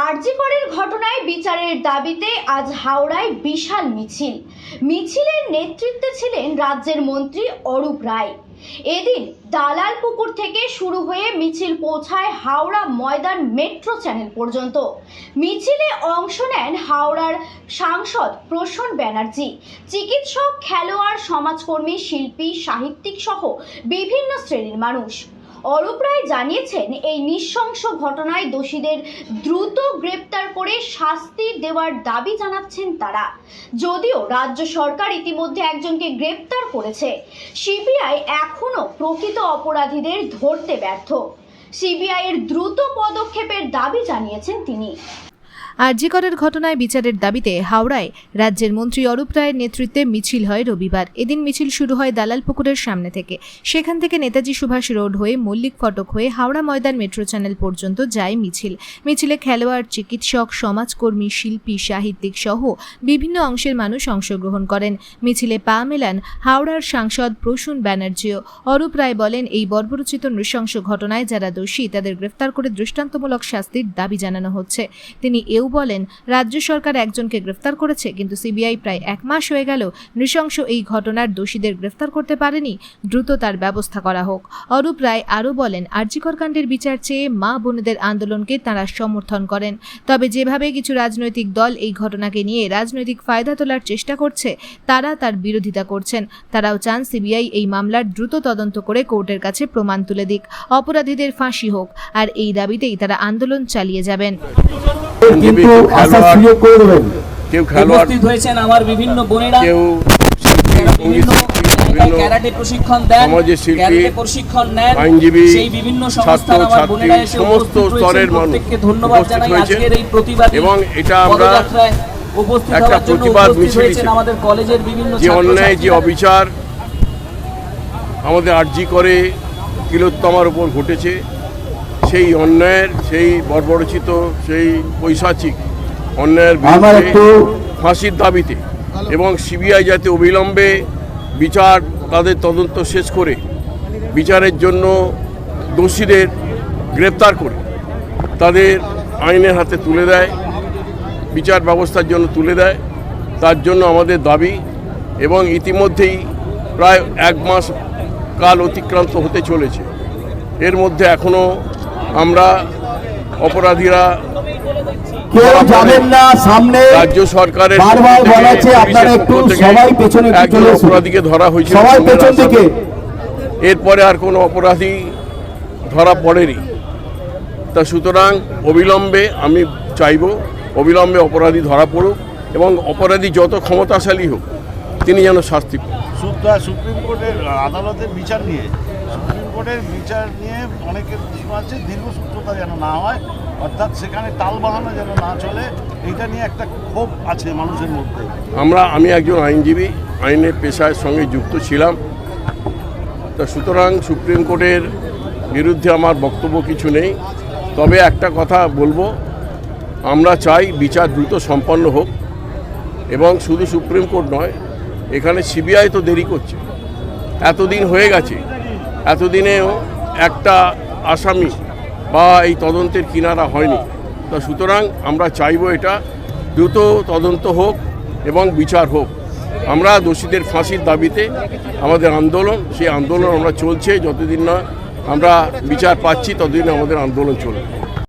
আরজিকরের ঘটনায় বিচারের দাবিতে আজ হাওড়ায় বিশাল মিছিল। মিছিলের নেতৃত্বে ছিলেন রাজ্যের মন্ত্রী অরূপ রায়। এদিন দালাল পুকুর থেকে শুরু হয়ে মিছিল পৌঁছায় হাওড়া ময়দান মেট্রো চ্যানেল পর্যন্ত। মিছিলে অংশ নেন হাওড়ার সাংসদ প্রসন্ন ব্যানার্জি। চিকিৎসক, খেলোয়াড়, সমাজকর্মী, শিল্পী, সাহিত্যিক সহ বিভিন্ন শ্রেণির মানুষ। অরূপ রায় জানিয়েছেন, এই নৃশংস ঘটনায় দোষীদের দ্রুত গ্রেপ্তার করে শাস্তি দেওয়ার দাবি জানাচ্ছেন তারা। যদিও রাজ্য সরকার ইতিমধ্যে একজনকে গ্রেপ্তার করেছে, সিবিআই এখনও প্রকৃত অপরাধীদের ধরতে ব্যর্থ। সিবিআই এর দ্রুত পদক্ষেপের দাবি জানিয়েছেন তিনি। আরজিকরের ঘটনায় বিচারের দাবিতে হাওড়ায় রাজ্যের মন্ত্রী অরূপ রায়ের নেতৃত্বে মিছিল হয় রবিবার। এদিন মিছিল শুরু হয় দালাল পুকুরের সামনে থেকে। সেখান থেকে নেতাজি সুভাষ রোড হয়ে মল্লিক ফটক হয়ে হাওড়া ময়দান মেট্রো চ্যানেল পর্যন্ত যায় মিছিল। মিছিলে খেলোয়াড়, চিকিৎসক, সমাজকর্মী, শিল্পী, সাহিত্যিক সহ বিভিন্ন অংশের মানুষ অংশগ্রহণ করেন। মিছিলে পা মেলান হাওড়ার সাংসদ প্রসূন ব্যানার্জিও। অরূপ রায় বলেন, এই বর্বরচিত নৃশংস ঘটনায় যারা দোষী, তাদের গ্রেফতার করে দৃষ্টান্তমূলক শাস্তির দাবি জানানো হচ্ছে। তিনি এও বলেন, রাজ্য সরকার একজনকে গ্রেফতার করেছে, কিন্তু সিবিআই প্রায় এক মাস হয়ে গেল নৃশংস এই ঘটনার দোষীদের গ্রেফতার করতে পারেনি। দ্রুত তার ব্যবস্থা করা হোক। অরূপ রায় আরও বলেন আর্যিকর কাণ্ডের বিচার চেয়ে মা বোনেদের আন্দোলনকে তারা সমর্থন করেন। তবে যেভাবে কিছু রাজনৈতিক দল এই ঘটনাকে নিয়ে রাজনৈতিক ফায়দা তোলার চেষ্টা করছে, তারা তার বিরোধিতা করছেন। তারাও চান সিবিআই এই মামলার দ্রুত তদন্ত করে কোর্টের কাছে প্রমাণ তুলে দিক। অপরাধীদের ফাঁসি হোক, আর এই দাবিতেই তারা আন্দোলন চালিয়ে যাবেন। কিন্তু সুযোগ করে দেবেন। কেউ খেলোয়াড় হয়েছেন আমার বিভিন্ন বোনেরা। কেউ শিল্পী যারা সংগীত বিভিন্ন শিল্পী জায়গায় বিভিন্ন ক্যারাটে প্রশিক্ষণ দেন ক্যারাটে প্রশিক্ষণ নেন। সেই বিভিন্ন সংস্থার আমার বোনেরা এসে সমস্ত স্তরের প্রত্যেককে ধন্যবাদ জানাই আজকের এই প্রতিবাদী এবং এটা আমরা উপস্থিত একটা হওয়ার জন্য প্রতিবাদ মিছিল আমাদের কলেজের বিভিন্ন যে অন্যায় যে অবিচার আমাদের আর্জি করে তিলোত্তমার উপর ঘটেছে। সেই অন্যায়ের সেই বর্বরচিত সেই পৈশাচিক অন্যায়ের বিরুদ্ধে ফাঁসির দাবিতে এবং সিবিআই যাতে অবিলম্বে বিচার তাদের তদন্ত শেষ করে বিচারের জন্য দোষীদের গ্রেপ্তার করে তাদের আইনের হাতে তুলে দেয় বিচার ব্যবস্থার জন্য তুলে দেয় তার জন্য আমাদের দাবি এবং ইতিমধ্যেই প্রায় এক মাস কাল অতিক্রান্ত হতে চলেছে। এর মধ্যে এখনও আমরা অপরাধীরা কেউ যাবেন না সামনে রাজ্য সরকারের বারবার পক্ষ বলা হচ্ছে আপনারা একটু সবাই পেছনে একজন অপরাধীকে ধরা হয়েছিল সবাই পেছন থেকে এরপরে আর কোনো অপরাধী ধরা পড়েনি। তা সুতরাং অবিলম্বে আমি চাইব অবিলম্বে অপরাধী ধরা পড়ুক এবং অপরাধী যত ক্ষমতাশালী হোক তিনি যেন শাস্তি পান। সুপ্রিম কোর্টের আদালতের বিচার নিয়ে সুপ্রিম কোর্টের বিচার নিয়ে অনেকের প্রশ্ন আছে দীর্ঘসূত্রতা যেন না হয়, অর্থাৎ সেখানে টাল বাহানো যেন না চলে, এইটা নিয়ে একটা ক্ষোভ আছে মানুষের মধ্যে। আমরা, আমি একজন আইনজীবী, আইনের পেশার সঙ্গে যুক্ত ছিলাম। তা সুতরাং সুপ্রিম কোর্টের বিরুদ্ধে আমার বক্তব্য কিছু নেই। তবে একটা কথা বলব, আমরা চাই বিচার দ্রুত সম্পন্ন হোক, এবং শুধু সুপ্রিম কোর্ট নয়, এখানে সিবিআই তো দেরি করছে। এতদিন হয়ে গেছে এতদিনেও একটা আসামি বা এই তদন্তের কিনারা হয়নি। তো সুতরাং আমরা চাইব এটা দ্রুত তদন্ত হোক এবং বিচার হোক। আমরা দোষীদের ফাঁসির দাবিতে আমাদের আন্দোলন, সেই আন্দোলন আমরা চলছে, যতদিন না আমরা বিচার পাচ্ছি, ততদিন আমাদের আন্দোলন চলবে।